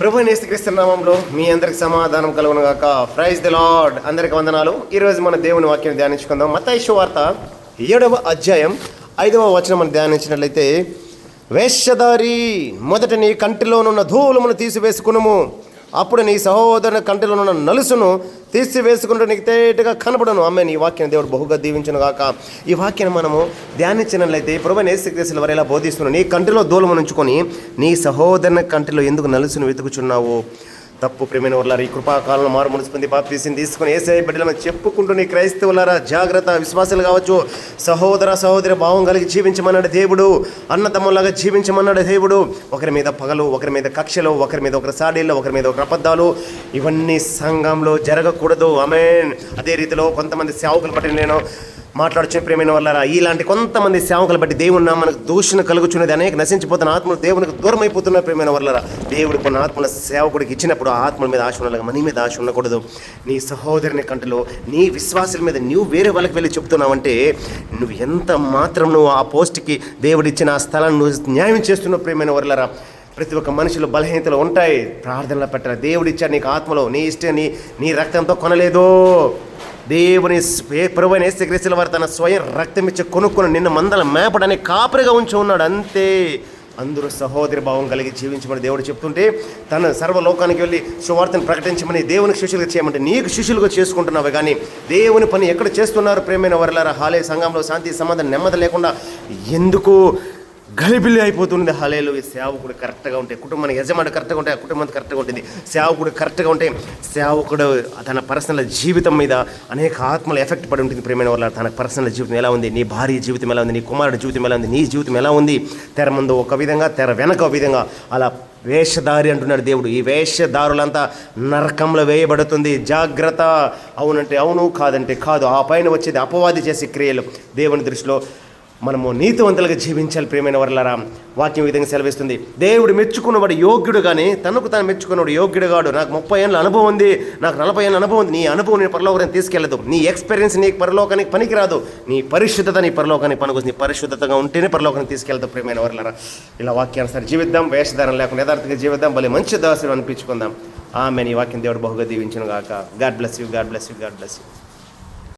ప్రభు నేస్తిక్రీస్తు నామంలో మీ అందరికి సమాధానం కలుగునగాక. ప్రైజ్ ది లార్డ్ అందరికి వందనాలు. ఈరోజు మన దేవుని వాక్యం ధ్యానించుకుందాం. మతైషు వార్త ఏడవ అధ్యాయం ఐదవ వచనం మనం ధ్యానించినట్లయితే వేషధారి మొదట నీ కంటిలోనున్న ధూలమును తీసివేసుకునుము. అప్పుడు నీ సహోదరుని కంటిలోనున్న నలుసును తీసివేసుకుంటూ నీకు తేటగా కనబడను. ఆమె నీ వాక్యం దేవుడు బహుగా దీవించను గాక. ఈ వాక్యాన్ని మనము ధ్యానించినట్లయితే ప్రభు నేసుక్రీస్తుల వారు ఎలా బోధిస్తున్నాను నీ కంటిలో దూలము నుంచుకొని నీ సహోదరుని కంటిలో ఎందుకు నలుసును వెతుకుచున్నావు? తప్పు ప్రేమైన వాళ్ళారు ఈ కృపాకాలంలో మారు మునిసిపోయింది బాప్తీసిని తీసుకుని ఏసఐ బిడ్డలను చెప్పుకుంటూనే క్రైస్తవులారా జాగ్రత్త విశ్వాసాలు కావచ్చు. సహోదర సహోదరి భావం కలిగి జీవించమన్నాడు దేవుడు. అన్నతమ్ములాగా జీవించమన్నాడు దేవుడు. ఒకరి మీద పగలు ఒకరి మీద కక్షలు ఒకరి మీద ఒకరి సాడీలు ఒకరి మీద ఒకరి అబద్ధాలు. ఇవన్నీ సంఘంలో జరగకూడదు. ఆమె అదే రీతిలో కొంతమంది సేవకులు పట్టిన నేను మాట్లాడుచున్న ప్రేమైన వల్లరా ఇలాంటి కొంతమంది సేవకులు బట్టి దేవుని మనకు దూషణ కలుగుచున్నది అనేక నశించిపోతున్న ఆత్మలు దేవునికి దూరం అయిపోతున్న ప్రేమైన వాళ్ళరా. దేవుడు కొన్ని ఆత్మల సేవకుడికి ఇచ్చినప్పుడు ఆ ఆత్మల మీద ఆశ ఉండాలి మన మీద ఆశ ఉండకూడదు. నీ సహోదరుని కంటిలో నీ విశ్వాసుల మీద నువ్వు వేరే వాళ్ళకి వెళ్ళి చెప్తున్నావంటే నువ్వు ఎంత మాత్రం నువ్వు ఆ పోస్ట్కి దేవుడిచ్చిన ఆ స్థలాన్ని నువ్వు న్యాయం చేస్తున్నావు ప్రేమైన వాళ్ళరా. ప్రతి ఒక్క మనిషిలో బలహీనతలు ఉంటాయి. ప్రార్థనలో పెట్టాలి దేవుడు నీకు ఆత్మలో నీ ఇష్టం నీ నీ రక్తంతో కొనలేదు. దేవుని ప్రభుని క్రీస్తుల వారు తన స్వయం రక్తం ఇచ్చి కొనుక్కుని నిన్న మందల మేపడని కాపరిగా ఉంచి ఉన్నాడు. అంతే అందరూ సహోదరి భావం కలిగి జీవించమని దేవుడు చెప్తుంటే తన సర్వలోకానికి వెళ్ళి సువార్తను ప్రకటించమని దేవునికి శిష్యులుగా చేయమంటే నీకు శిష్యులుగా చేసుకుంటున్నావు కానీ దేవుని పని ఎక్కడ చేస్తున్నారు? ప్రేమైన వరలారా హాలే సంఘంలో శాంతి సమాధానం నెమ్మది లేకుండా ఎందుకు గలిబిల్లి అయిపోతుంది హలేలు ఈ సేవకుడు కరెక్ట్గా ఉంటే కుటుంబానికి యజమాని కరెక్ట్గా ఉంటే ఆ కుటుంబానికి కరెక్ట్గా ఉంటుంది. సేవకుడు కరెక్ట్గా ఉంటే సేవకుడు తన పర్సనల్ జీవితం మీద అనేక ఆత్మలు ఎఫెక్ట్ పడి ఉంటుంది. ప్రేమైన వాళ్ళ తన పర్సనల్ జీవితం ఎలా ఉంది? నీ భార్య జీవితం ఎలా ఉంది? నీ కుమారుడి జీవితం ఎలా ఉంది? నీ జీవితం ఎలా ఉంది? తెర ముందు ఒక విధంగా తెర వెనక ఒక విధంగా అలా వేషధారి అంటున్నాడు దేవుడు. ఈ వేషధారులంతా నరకంలో వేయబడుతుంది. జాగ్రత్త. అవునంటే అవును కాదంటే కాదు. ఆ పైన వచ్చేది అపవాది చేసే క్రియలు. దేవుని దృష్టిలో మనము నీతివంతులుగా జీవించాలి ప్రేమైన వర్లరా. వాక్యం విధంగా సెలవిస్తుంది. దేవుడు మెచ్చుకున్నవాడు యోగ్యుడు కానీ తనకు తాను మెచ్చుకున్నవాడు యోగ్యుడు కాడు నాకు ముప్పై ఏళ్ళ అనుభవం ఉంది. నాకు నలభై ఏళ్ళ అనుభవం ఉంది. నీ అనుభవం నేను పరలోకానికి తీసుకెళ్ళదు. నీ ఎక్స్పీరియన్స్ నీ పరలోకానికి పనికిరాదు. నీ పరిశుద్ధత నీ పరలోకానికి పనికొస్తుంది. నీ పరిశుద్ధతగా ఉంటేనే పరలోకానికి తీసుకెళ్తావు ప్రియమైన వర్లరా. ఇలా వాక్యానుసారి జీవిద్దాం వేషధారం లేకుండా యథార్థంగా జీవిద్దాం. భలే మంచి దాసులు అనిపించుకుందాం. ఆమె నీ వాక్యం దేవుడు బహుగా దీవించను గాక God bless you God bless you God bless you.